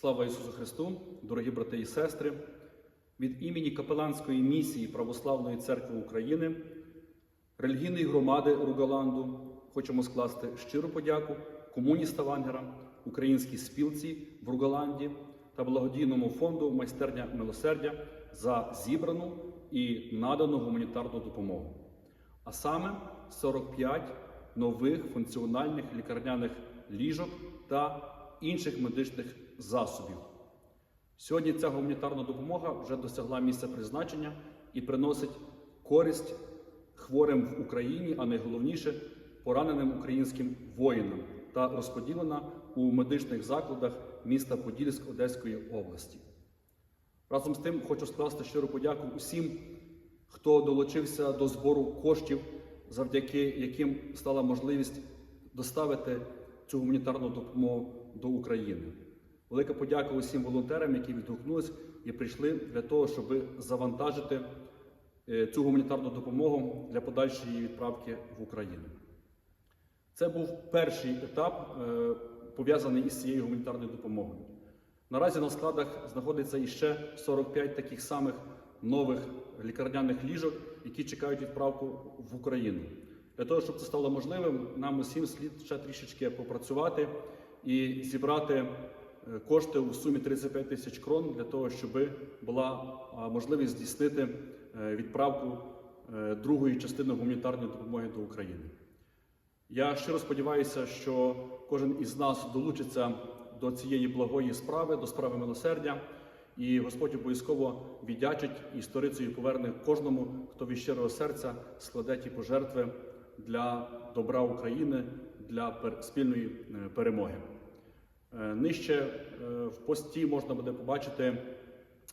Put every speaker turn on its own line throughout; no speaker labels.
Слава Ісусу Христу, дорогі брати і сестри! Від імені Капеланської місії Православної церкви України, релігійної громади Ругаланду хочемо скласти щиру подяку комуні Ставангера, українській спілці в Ругаланді та благодійному фонду Майстерня милосердя за зібрану і надану гуманітарну допомогу. А саме 45 нових функціональних лікарняних ліжок та інших медичних засобів. Сьогодні ця гуманітарна допомога вже досягла місця призначення і приносить користь хворим в Україні, а найголовніше пораненим українським воїнам та розподілена у медичних закладах міста Подільськ Одеської області. Разом з тим хочу скласти щиру подяку усім, хто долучився до збору коштів, завдяки яким стала можливість доставити цю гуманітарну допомогу до України. Велика подяка усім волонтерам, які відгукнулись і прийшли для того, щоб завантажити е, цю гуманітарну допомогу для подальшої відправки в Україну. Це був перший етап, е, пов'язаний із цією гуманітарною допомогою. Наразі на складах знаходиться іще 45 таких самих нових лікарняних ліжок, які чекають відправку в Україну. Для того, щоб це стало можливим, нам усім слід ще трішечки попрацювати і зібрати е, кошти у сумі 35 тисяч крон для того, щоб була можливість здійснити е, відправку е, другої частини гуманітарної допомоги до України. Я щиро сподіваюся, що кожен із нас долучиться до цієї благої справи, до справи милосердя, і Господь обов'язково віддячить і сторицею поверне кожному, хто від щирого серця складе ті пожертви для добра України, для спільної е, перемоги. Е, Нижче е, в пості можна буде побачити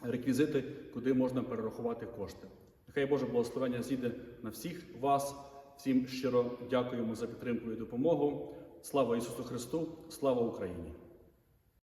реквізити, куди можна перерахувати кошти. Нехай Боже благословення зійде на всіх вас. Всім щиро дякуємо за підтримку і допомогу. Слава Ісусу Христу! Слава Україні!